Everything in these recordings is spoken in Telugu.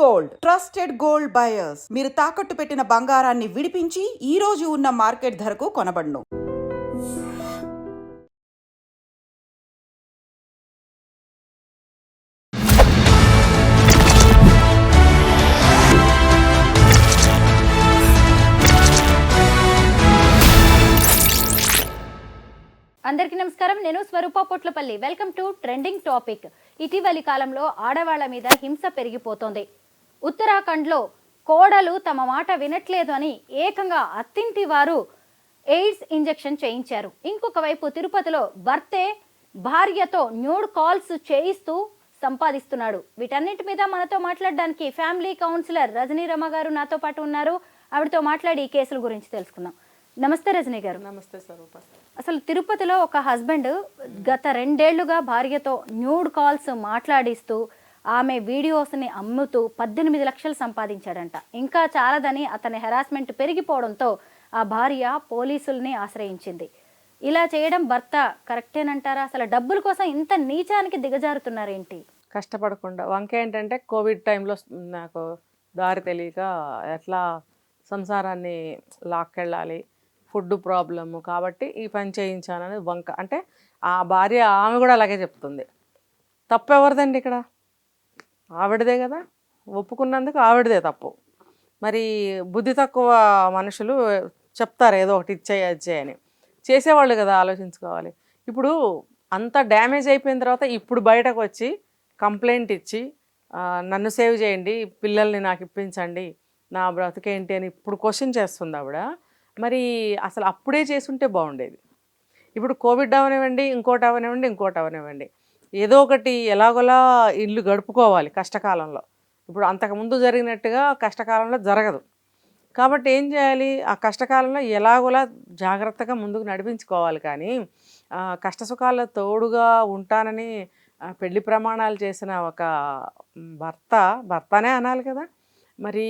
గోల్డ్. Trusted gold buyers. మీరు తాకట్టు పెట్టిన బంగారాన్ని విడిపించి ఈ రోజు ఉన్న మార్కెట్ ధరకు కొనబడును. అందరికీ నమస్కారం. నేను Swaroopa Potlapalli. Welcome to trending topic. ఇటీవలి కాలంలో ఆడవాళ్ళ మీద హింస పెరిగిపోతోంది. ఉత్తరాఖండ్లో కోడలు తమ మాట వినట్లేదు అని ఏకంగా అత్తింటి వారు ఎయిడ్స్ ఇంజెక్షన్ చేయించారు. ఇంకొక వైపు తిరుపతిలో భర్తే భార్యతో న్యూడ్ కాల్స్ చేయిస్తూ సంపాదిస్తున్నాడు. వీటన్నిటి మీద మనతో మాట్లాడడానికి ఫ్యామిలీ కౌన్సిలర్ రజనీ రమ గారు నాతో పాటు ఉన్నారు. ఆవిడతో మాట్లాడి ఈ కేసుల గురించి తెలుసుకుందాం. నమస్తే రజనీ గారు. నమస్తే స్వరూప అసలు తిరుపతిలో ఒక హస్బెండ్ గత రెండేళ్ళుగా భార్యతో న్యూడ్ కాల్స్ మాట్లాడిస్తూ ఆమె వీడియోస్ని అమ్ముతూ పద్దెనిమిది లక్షలు సంపాదించాడంట. ఇంకా చాలదని అతని హెరాస్మెంట్ పెరిగిపోవడంతో ఆ భార్య పోలీసుల్ని ఆశ్రయించింది. ఇలా చేయడం భర్త కరెక్టేనంటారా? అసలు డబ్బుల కోసం ఇంత నీచానికి దిగజారుతున్నారేంటి? కష్టపడకుండా. వంక ఏంటంటే కోవిడ్ టైంలో నాకు దారి తెలియక ఎట్లా సంసారాన్ని లాక్కెళ్ళాలి ఫుడ్ ప్రాబ్లము కాబట్టి ఈ పని చేయించానని వంక. అంటే ఆ భార్య ఆమె కూడా అలాగే చెప్తుంది. తప్పు ఇక్కడ? ఆవిడదే కదా? ఒప్పుకున్నందుకు ఆవిడదే తప్పు. మరి బుద్ధి తక్కువ మనుషులు చెప్తారు ఏదో ఒకటి ఇచ్చేయి అది అని. చేసేవాళ్ళు కదా ఆలోచించుకోవాలి. ఇప్పుడు అంత డ్యామేజ్ అయిపోయిన తర్వాత ఇప్పుడు బయటకు వచ్చి కంప్లైంట్ ఇచ్చి నన్ను సేవ్ చేయండి పిల్లల్ని నాకు ఇప్పించండి నా బ్రతికేంటి అని ఇప్పుడు క్వశ్చన్ చేస్తుంది ఆవిడ. మరి అసలు అప్పుడే చేసుంటే బాగుండేది. ఇప్పుడు కోవిడ్ అవనివ్వండి ఇంకోటి అవనివ్వండి ఇంకోటి అవనివ్వండి. ఏదో ఒకటి ఎలాగోలా ఇల్లు గడుపుకోవాలి కష్టకాలంలో. ఇప్పుడు అంతకుముందు జరిగినట్టుగా కష్టకాలంలో జరగదు. కాబట్టి ఏం చేయాలి? ఆ కష్టకాలంలో ఎలాగోలా జాగ్రత్తగా ముందుకు నడిపించుకోవాలి కానీ ఆ, కష్టసుఖాల్లో తోడుగా ఉంటానని పెళ్ళి ప్రమాణాలు చేసిన ఒక భర్త భర్తనే అనాలి కదా. మరి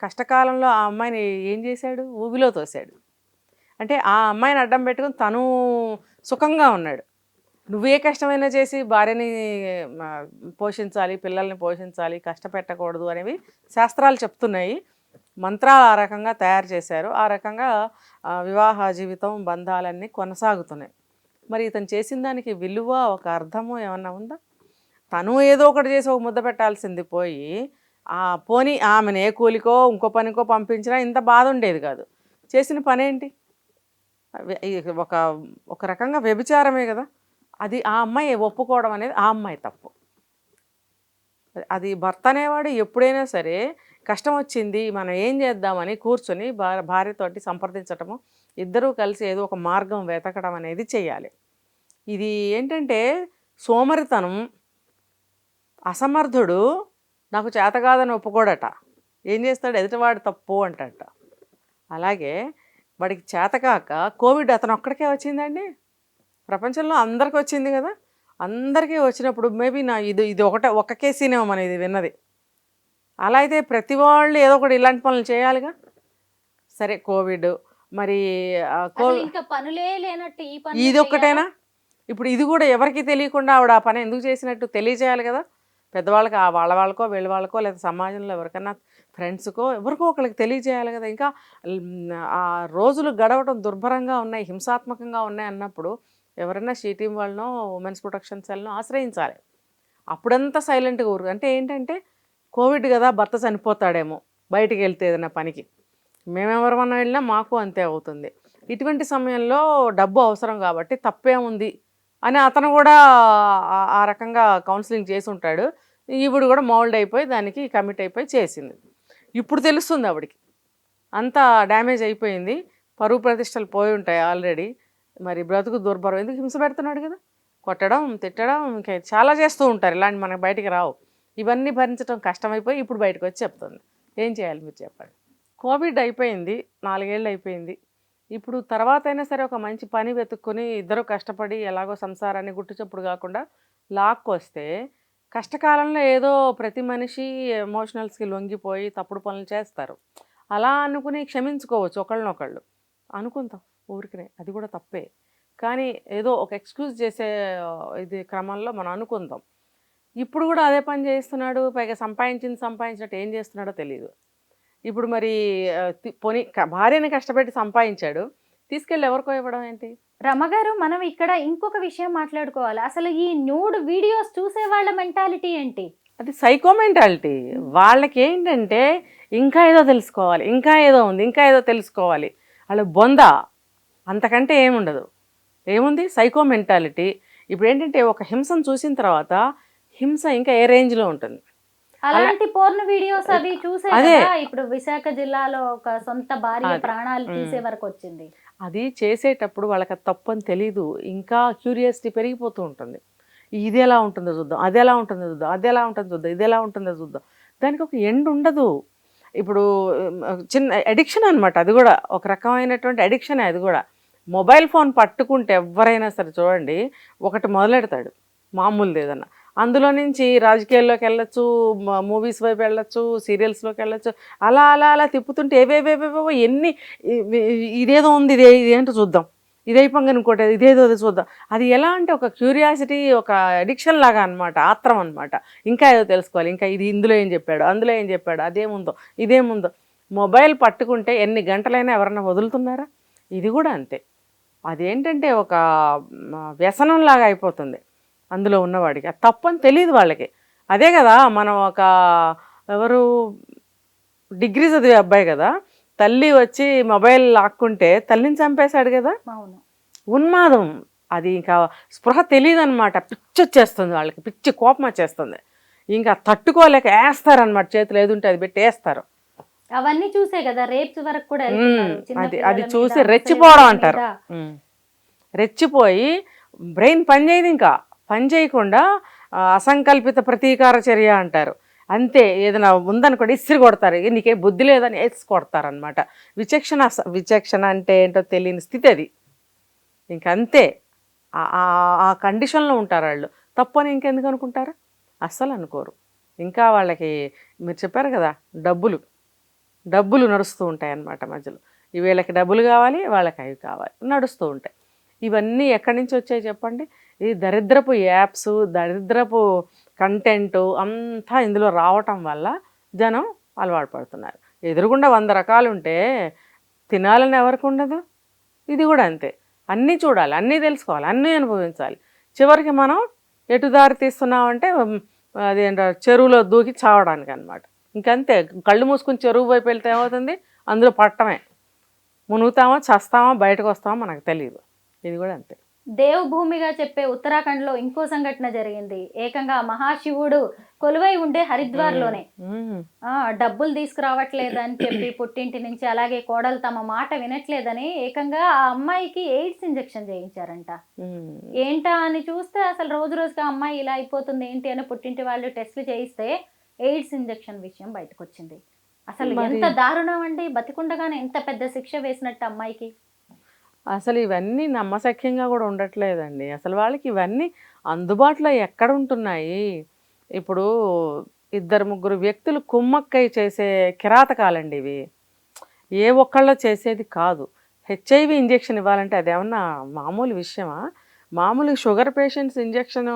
కష్టకాలంలో ఆ అమ్మాయిని ఏం చేశాడు? ఊబిలో తోశాడు. అంటే ఆ అమ్మాయిని అడ్డం పెట్టుకుని తను సుఖంగా ఉన్నాడు. నువ్వే కష్టమైనా చేసి భార్యని పోషించాలి పిల్లల్ని పోషించాలి కష్టపెట్టకూడదు అనేవి శాస్త్రాలు చెప్తున్నాయి. మంత్రాలు ఆ రకంగా తయారు చేశారు. ఆ రకంగా వివాహ జీవితం బంధాలన్నీ కొనసాగుతున్నాయి. మరి ఇతను చేసిన దానికి విలువ ఒక అర్థము ఏమన్నా ఉందా? తను ఏదో ఒకటి చేసి ఒక ముద్ద పెట్టాల్సింది పోయి ఆ పోని ఆమెను ఏ కూలికో ఇంకో పనికో పంపించినా ఇంత బాధ ఉండేది కాదు. చేసిన పనేంటి? ఒక ఒక రకంగా వ్యభిచారమే కదా. అది ఆ అమ్మాయి ఒప్పుకోవడం అనేది ఆ అమ్మాయి తప్పు. అది భర్త అనేవాడు ఎప్పుడైనా సరే కష్టం వచ్చింది మనం ఏం చేద్దామని కూర్చొని భా- భార్యతోటి సంప్రదించటము ఇద్దరూ కలిసి ఏదో ఒక మార్గం వెతకడం అనేది చేయాలి. ఇది ఏంటంటే సోమరితనం అసమర్థుడు నాకు చేత కాదని ఒప్పుకోడట. ఏం చేస్తాడు? ఎదుటివాడు తప్పు అంటట. అలాగే వాడికి చేతకాక కోవిడ్ అతను ఒక్కడికే వచ్చిందండి. ప్రపంచంలో అందరికీ వచ్చింది కదా? అందరికీ వచ్చినప్పుడు మేబీ నా ఇది ఇది ఒకటే ఒక కేసీనేమో మన ఇది విన్నది. అలా అయితే ప్రతి వాళ్ళు ఏదో ఒకటి ఇలాంటి పనులు చేయాలిగా? సరే కోవిడ్ మరి ఇది ఒక్కటేనా? ఇప్పుడు ఇది కూడా ఎవరికి తెలియకుండా ఆవిడ ఆ పని ఎందుకు చేసినట్టు తెలియజేయాలి కదా? పెద్దవాళ్ళకి ఆ వాళ్ళ వాళ్ళకో వీళ్ళ వాళ్ళకో లేదా సమాజంలో ఎవరికన్నా ఫ్రెండ్స్కో ఎవరికో ఒకరికి తెలియజేయాలి కదా? ఇంకా ఆ రోజులు గడవటం దుర్భరంగా ఉన్నాయి హింసాత్మకంగా ఉన్నాయి అన్నప్పుడు ఎవరైనా షీ టీం వాళ్ళనో ఉమెన్స్ ప్రొటెక్షన్ సెల్నో ఆశ్రయించాలి. అప్పుడంతా సైలెంట్గా ఊరు అంటే ఏంటంటే కోవిడ్ కదా భర్త చనిపోతాడేమో బయటికి వెళ్తే ఏదైనా పనికి. మేమెవరమన్నా వెళ్ళినా మాకు అంతే అవుతుంది. ఇటువంటి సమయంలో డబ్బు అవసరం కాబట్టి తప్పే ఉంది అని అతను కూడా ఆ- రకంగా కౌన్సిలింగ్ చేసి ఉంటాడు ఈవిడు కూడా మౌల్డ్ అయిపోయి దానికి కమిట్ అయిపోయి చేసింది. ఇప్పుడు తెలుస్తుంది ఆవిడికి. అంత డ్యామేజ్ అయిపోయింది. పరువు ప్రతిష్టలు పోయి ఉంటాయి ఆల్రెడీ. మరి బ్రతుకు దుర్భరం. ఎందుకు హింస పెడుతున్నాడు కదా? కొట్టడం తిట్టడం ఇంకా చాలా చేస్తూ ఉంటారు. ఇలాంటి మనకు బయటికి రావు. ఇవన్నీ భరించడం కష్టమైపోయి ఇప్పుడు బయటకు వచ్చి చెప్తుంది. ఏం చేయాలి మీరు చెప్పండి. కోవిడ్ అయిపోయింది. నాలుగేళ్ళు అయిపోయింది. ఇప్పుడు తర్వాత అయినా సరే ఒక మంచి పని వెతుక్కొని ఇద్దరు కష్టపడి ఎలాగో సంసారాన్ని గుట్టుచప్పుడు కాకుండా లాక్కొస్తే కష్టకాలంలో ఏదో ప్రతి మనిషి ఎమోషనల్స్కి లొంగిపోయి తప్పుడు పనులు చేస్తారు. అలా అనుకుని క్షమించుకోవచ్చు ఒకళ్ళనొకళ్ళు. అనుకుంటాం ఊరికనే. అది కూడా తప్పే. కానీ ఏదో ఒక ఎక్స్క్యూజ్ చేసే ఇది క్రమంలో మనం అనుకుందాం. ఇప్పుడు కూడా అదే పని చేస్తున్నాడు పైగా సంపాదించింది సంపాదించినట్టు ఏం చేస్తున్నాడో తెలియదు ఇప్పుడు మరి పోనీ భార్యని కష్టపెట్టి సంపాదించాడు. తీసుకెళ్ళి ఎవరికో ఇవ్వడం ఏంటి? రమగారు మనం ఇక్కడ ఇంకొక విషయం మాట్లాడుకోవాలి. అసలు ఈ న్యూడ్ వీడియోస్ చూసే వాళ్ళ మెంటాలిటీ ఏంటి? అది సైకో మెంటాలిటీ. వాళ్ళకి ఏంటంటే ఇంకా ఏదో తెలుసుకోవాలి. ఇంకా ఏదో ఉంది. ఇంకా ఏదో తెలుసుకోవాలి. వాళ్ళు బొంద. అంతకంటే ఏముండదు. ఏముంది? Psycho mentality. ఇప్పుడు ఏంటంటే ఒక హింసను చూసిన తర్వాత హింస ఇంకా ఏ రేంజ్లో ఉంటుంది? అలాంటి పోర్న్ వీడియోస్ అవి చూసే ఇప్పుడు విశాఖ జిల్లాలో ఒక సొంత భార్య. ప్రాణాలు. తీసే వరకు వచ్చింది అది చేసేటప్పుడు వాళ్ళకి తప్పు అని తెలీదు. ఇంకా క్యూరియాసిటీ పెరిగిపోతూ ఉంటుంది. ఇది ఎలా ఉంటుందో చూద్దాం. అది ఎలా ఉంటుందో చూద్దాం. అది ఎలా ఉంటుందో చూద్దాం. ఇది ఎలా ఉంటుందో చూద్దాం. దానికి ఒక ఎండ్ ఉండదు. ఇప్పుడు చిన్న అడిక్షన్ అనమాట అది కూడా ఒక రకమైనటువంటి అడిక్షన్ అది కూడా. మొబైల్ ఫోన్ పట్టుకుంటే ఎవరైనా సరే చూడండి ఒకటి మొదలెడతాడు. మామూలుది ఏదన్నా. అందులో నుంచి రాజకీయాల్లోకి వెళ్ళొచ్చు మూవీస్ వైపు వెళ్ళొచ్చు సీరియల్స్లోకి వెళ్ళొచ్చు అలా అలా అలా తిప్పుతుంటే ఏవేవేవేవో ఎన్ని ఇదేదో ఉంది ఇదే ఇదేంటో చూద్దాం. ఇది ఇంకోటి ఇదేదో అది చూద్దాం. అది ఎలా అంటే ఒక క్యూరియాసిటీ ఒక అడిక్షన్ లాగా అనమాట ఆత్రం అనమాట ఇంకా ఏదో తెలుసుకోవాలి. ఇంకా ఇది ఇందులో ఏం చెప్పాడు అందులో ఏం చెప్పాడు అదేముందో ఇదేముందో మొబైల్ పట్టుకుంటే ఎన్ని గంటలైనా ఎవరన్నా వదులుతున్నారా? ఇది కూడా అంతే. అదేంటంటే ఒక మ, వ్యసనం లాగా అయిపోతుంది అందులో ఉన్నవాడికి. అది తప్పని తెలియదు వాళ్ళకి. అదే కదా మనం ఒక ఎవరు డిగ్రీ చదివే అబ్బాయి కదా తల్లి వచ్చి మొబైల్ లాక్కుంటే తల్లిని చంపేశాడు కదా. అవును. ఉన్మాదం. అది ఇంకా స్పృహ తెలియదు అనమాట పిచ్చి వచ్చేస్తుంది వాళ్ళకి. పిచ్చి కోపం వచ్చేస్తుంది ఇంకా తట్టుకోలేక వేస్తారనమాట చేతులు ఏదుంటే అది పెట్టి వేస్తారు అవన్నీ చూసే కదా రేప్స్ వరకు కూడా అది- అది చూసి రెచ్చిపోవడం అంటారు. రెచ్చిపోయి బ్రెయిన్ పనిచేయదు ఇంకా. పని చేయకుండా అసంకల్పిత ప్రతీకార చర్య అంటారు. అంతే ఏదైనా ఉందనుకోండి ఇసిరి కొడతారు. నీకే బుద్ధి లేదని వేసి కొడతారనమాట విచక్షణ విచక్షణ అంటే ఏంటో తెలియని స్థితి అది. ఇంకంతే ఆ కండిషన్లో ఉంటారు వాళ్ళు. తప్పు అని ఇంకెందుకు అనుకుంటారు? అస్సలు అనుకోరు. ఇంకా వాళ్ళకి మీరు చెప్పారు కదా డబ్బులు. డబ్బులు నడుస్తూ ఉంటాయి అన్నమాట మధ్యలో. వీళ్ళకి డబ్బులు కావాలి వాళ్ళకి అవి కావాలి. నడుస్తూ ఉంటాయి. ఇవన్నీ ఎక్కడి నుంచి వచ్చాయి చెప్పండి? ఈ దరిద్రపు యాప్స్ దరిద్రపు కంటెంట్ అంతా ఇందులో రావటం వల్ల జనం అలవాటు పడుతున్నారు. ఎదురుగుండా వంద రకాలు ఉంటే తినాలని ఎవరికి ఉండదు? ఇది కూడా అంతే. అన్నీ చూడాలి అన్నీ తెలుసుకోవాలి అన్నీ అనుభవించాలి. చివరికి మనం ఎటు దారి తీస్తున్నామంటే అదేంటో చెరువులో దూకి చావడానికి అనమాట ఇంకంతే కళ్ళు మూసుకుని చెరువు వైపు వెళ్తే ఏమవుతుంది? అందులో పట్టమే. మునుగుతామా చస్తామా బయటకు వస్తామా మనకు తెలియదు ఇది కూడా అంతే. దేవ్ భూమిగా చెప్పే ఉత్తరాఖండ్లో ఇంకో సంఘటన జరిగింది. ఏకంగా మహాశివుడు కొలువై ఉండే హరిద్వార్లోనే ఉమ్. ఆ డబ్బులు తీసుకురావట్లేదని చెప్పి పుట్టింటి నుంచి అలాగే కోడలు తమ మాట వినట్లేదని ఏకంగా ఆ అమ్మాయికి ఎయిడ్స్ ఇంజెక్షన్ చేయించారంట. ఏంటా అని చూస్తే అసలు రోజు రోజుకి ఆ అమ్మాయి ఇలా అయిపోతుంది ఏంటి అని పుట్టింటి వాళ్ళు టెస్ట్లు చేయిస్తే ఎయిడ్స్ ఇంజెక్షన్ విషయం బయటకు వచ్చింది అసలు ఎంత దారుణం అండి బతికుండగానే ఎంత పెద్ద శిక్ష వేసినట్టు అమ్మాయికి. అసలు ఇవన్నీ నమ్మశక్యంగా కూడా ఉండట్లేదండి. అసలు వాళ్ళకి ఇవన్నీ అందుబాటులో ఎక్కడ ఉంటున్నాయి ఇప్పుడు ఇద్దరు ముగ్గురు వ్యక్తులు కుమ్మక్కై చేసే కిరాతకాలండి ఇవి. ఏ ఒక్కళ్ళో చేసేది కాదు. హెచ్ఐవి ఇంజెక్షన్ ఇవ్వాలంటే అదేమన్నా మామూలు విషయమా? మామూలు షుగర్ పేషెంట్స్ ఇంజెక్షన్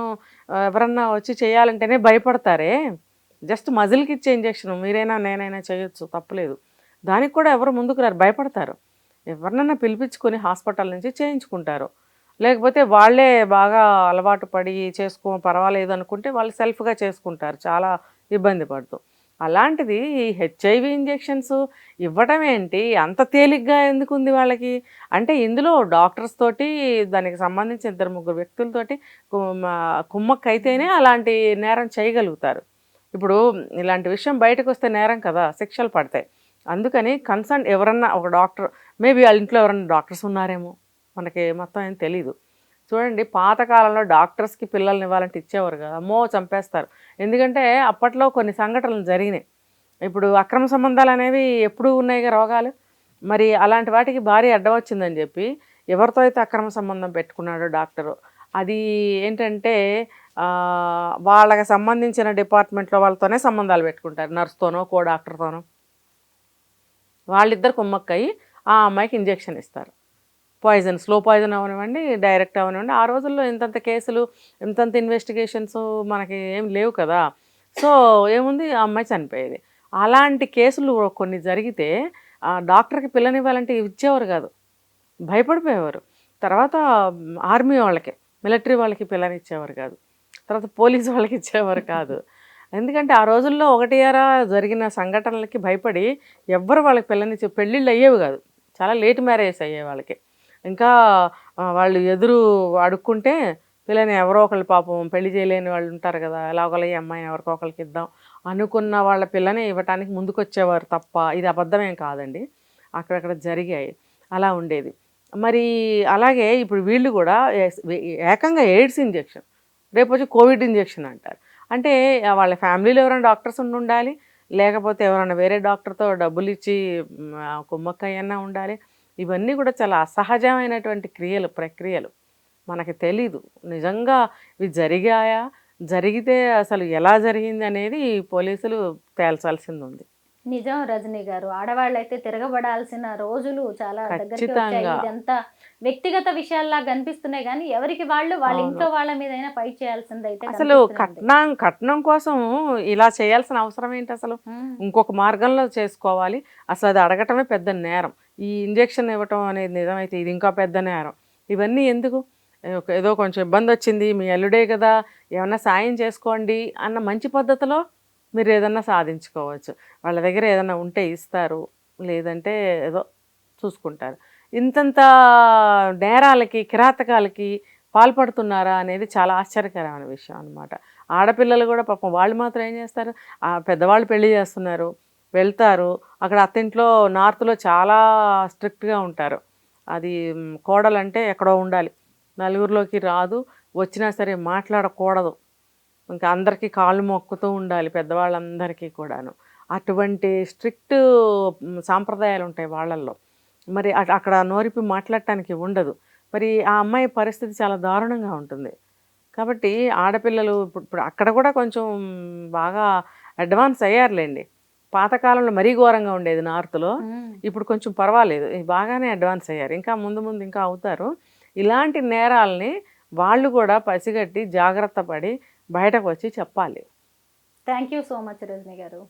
ఎవరన్నా వచ్చి చేయాలంటేనే భయపడతారే? జస్ట్ మజిల్కి ఇచ్చే ఇంజెక్షన్ మీరైనా నేనైనా చేయొచ్చు తప్పలేదు. దానికి కూడా ఎవరు ముందుకు రారు భయపడతారు. ఎవరినైనా పిలిపించుకొని హాస్పిటల్ నుంచి చేయించుకుంటారు. లేకపోతే వాళ్ళే బాగా అలవాటు పడి చేసుకో పర్వాలేదు అనుకుంటే వాళ్ళు సెల్ఫ్గా చేసుకుంటారు చాలా ఇబ్బంది పడుతూ. అలాంటిది ఈ హెచ్ఐవి ఇంజెక్షన్స్ ఇవ్వటం ఏంటి? అంత తేలిగ్గా ఎందుకు ఉంది వాళ్ళకి? అంటే ఇందులో డాక్టర్స్ తోటి దానికి సంబంధించిన ఇద్దరు ముగ్గురు వ్యక్తులతోటి కుమ్మక్కైతేనే అలాంటి నేరం చేయగలుగుతారు. ఇప్పుడు ఇలాంటి విషయం బయటకు వస్తే నేరం కదా శిక్షలు పడతాయి. అందుకని కన్సర్న్ ఎవరన్నా ఒక డాక్టర్ మేబీ వాళ్ళ ఇంట్లో ఎవరన్నా డాక్టర్స్ ఉన్నారేమో మనకి మొత్తం ఏం తెలీదు. చూడండి పాతకాలంలో డాక్టర్స్కి పిల్లల్ని ఇవ్వాలంటే ఇచ్చేవారు కదా అమ్మో చంపేస్తారు. ఎందుకంటే అప్పట్లో కొన్ని సంఘటనలు జరిగినాయి. ఇప్పుడు అక్రమ సంబంధాలు అనేవి ఎప్పుడు ఉన్నాయి రోగాలు. మరి అలాంటి వాటికి భారీ అడ్డం వచ్చిందని చెప్పి ఎవరితో అయితే అక్రమ సంబంధం పెట్టుకున్నాడో డాక్టరు అది ఏంటంటే వాళ్ళకి సంబంధించిన డిపార్ట్మెంట్లో వాళ్ళతోనే సంబంధాలు పెట్టుకుంటారు నర్స్తోనో కో డాక్టర్తోనో వాళ్ళిద్దరు కుమ్మక్కయ్యి ఆ అమ్మాయికి ఇంజెక్షన్ ఇస్తారు. పాయిజన్ స్లో పాయిజన్ అవనివ్వండి డైరెక్ట్ అవనివ్వండి. ఆ రోజుల్లో ఇంతంత కేసులు ఇంతంత ఇన్వెస్టిగేషన్స్ మనకి ఏం లేవు కదా. సో ఏముంది? ఆ అమ్మాయి చనిపోయేది. అలాంటి కేసులు కొన్ని జరిగితే ఆ డాక్టర్కి పిల్లనివ్వాలంటే ఇచ్చేవారు కాదు. భయపడిపోయేవారు. తర్వాత ఆర్మీ వాళ్ళకి మిలిటరీ వాళ్ళకి పిల్లని ఇచ్చేవారు కాదు. తర్వాత పోలీసు వాళ్ళకి ఇచ్చేవారు కాదు. ఎందుకంటే ఆ రోజుల్లో ఒకటి అరా జరిగిన సంఘటనలకి భయపడి ఎవ్వరు వాళ్ళకి పిల్లనిచ్చే పెళ్ళిళ్ళు అయ్యేవి కాదు. చాలా లేట్ మ్యారేజ్ అయ్యే వాళ్ళకి. ఇంకా వాళ్ళు ఎదురు అడుక్కుంటే పిల్లని ఎవరో ఒకళ్ళు పాపం పెళ్ళి చేయలేని వాళ్ళు ఉంటారు కదా ఎలాగోలా ఈ అమ్మాయిని ఎవరికో ఒకరికి ఇద్దాం అనుకున్న వాళ్ళ పిల్లని ఇవ్వటానికి ముందుకొచ్చేవారు తప్ప ఇది అబద్ధమేం కాదండి. అక్కడక్కడ జరిగాయి. అలా ఉండేది. మరి అలాగే ఇప్పుడు వీళ్ళు కూడా ఏకంగా ఎయిడ్స్ ఇంజెక్షన్. రేపు వచ్చి కోవిడ్ ఇంజెక్షన్ అంటారు. అంటే వాళ్ళ ఫ్యామిలీలో ఎవరైనా డాక్టర్స్ ఉండి ఉండాలి లేకపోతే ఎవరైనా వేరే డాక్టర్తో డబ్బులు ఇచ్చి కుమ్మక్కయ్యన్నా ఉండాలి. ఇవన్నీ కూడా చాలా అసహజమైనటువంటి క్రియలు ప్రక్రియలు. మనకి తెలీదు. నిజంగా ఇవి జరిగాయా? జరిగితే అసలు ఎలా జరిగింది అనేది పోలీసులు తేల్చాల్సింది ఉంది. నిజం రజనీ గారు ఆడవాళ్ళు అయితే తిరగబడాల్సిన రోజులు చాలా దగ్గరికి వచ్చాయి. ఇదంతా వ్యక్తిగత విషయాల్లా కనిపిస్తున్నాయి కానీ ఎవరికి వాళ్ళు వాళ్ళ. ఇంట్లో వాళ్ళ మీద అయినా ఫైట్ చేయాల్సింది అయితే అసలు. కట్నం కట్నం కోసం ఇలా చేయాల్సిన అవసరం ఏంటి అసలు. ఇంకొక మార్గంలో చేసుకోవాలి అసలు అది అడగటమే పెద్ద నేరం ఈ ఇంజెక్షన్ ఇవ్వటం అనేది నిజమైతే ఇది ఇంకా పెద్ద నేరం ఇవన్నీ ఎందుకు ఏదో కొంచెం ఇబ్బంది వచ్చింది మీ అల్లుడే కదా ఏమన్నా సాయం చేసుకోండి అన్న మంచి పద్ధతిలో మీరు ఏదన్నా సాధించుకోవచ్చు. వాళ్ళ దగ్గర ఏదన్నా ఉంటే ఇస్తారు. లేదంటే ఏదో చూసుకుంటారు. ఇంతంత నేరాలకి కిరాతకాలకి పాల్పడుతున్నారా అనేది చాలా ఆశ్చర్యకరమైన విషయం అనమాట ఆడపిల్లలు కూడా పాపం వాళ్ళు మాత్రం ఏం చేస్తారు? ఆ పెద్దవాళ్ళు పెళ్ళి చేస్తున్నారు వెళ్తారు. అక్కడ అత్తింట్లో నార్త్లో చాలా స్ట్రిక్ట్గా ఉంటారు. అది కోడలంటే ఎక్కడో ఉండాలి. నలుగురిలోకి రాదు. వచ్చినా సరే మాట్లాడకూడదు. ఇంకా అందరికీ కాళ్ళు మొక్కుతూ ఉండాలి పెద్దవాళ్ళందరికీ కూడాను. అటువంటి స్ట్రిక్ట్ సాంప్రదాయాలు ఉంటాయి వాళ్ళల్లో. మరి అక్కడ నోరిపి మాట్లాడటానికి ఉండదు. మరి ఆ అమ్మాయి పరిస్థితి చాలా దారుణంగా ఉంటుంది. కాబట్టి ఆడపిల్లలు ఇప్పుడు అక్కడ కూడా కొంచెం బాగా అడ్వాన్స్ అయ్యారులేండి. పాతకాలంలో మరీ ఘోరంగా ఉండేది నార్త్లో. ఇప్పుడు కొంచెం పర్వాలేదు. బాగానే అడ్వాన్స్ అయ్యారు. ఇంకా ముందు ముందు ఇంకా అవుతారు. ఇలాంటి నేరాలని వాళ్ళు కూడా పసిగట్టి జాగ్రత్త పడి బయటకు వచ్చి చెప్పాలి. Thank you so much Rajani గారు.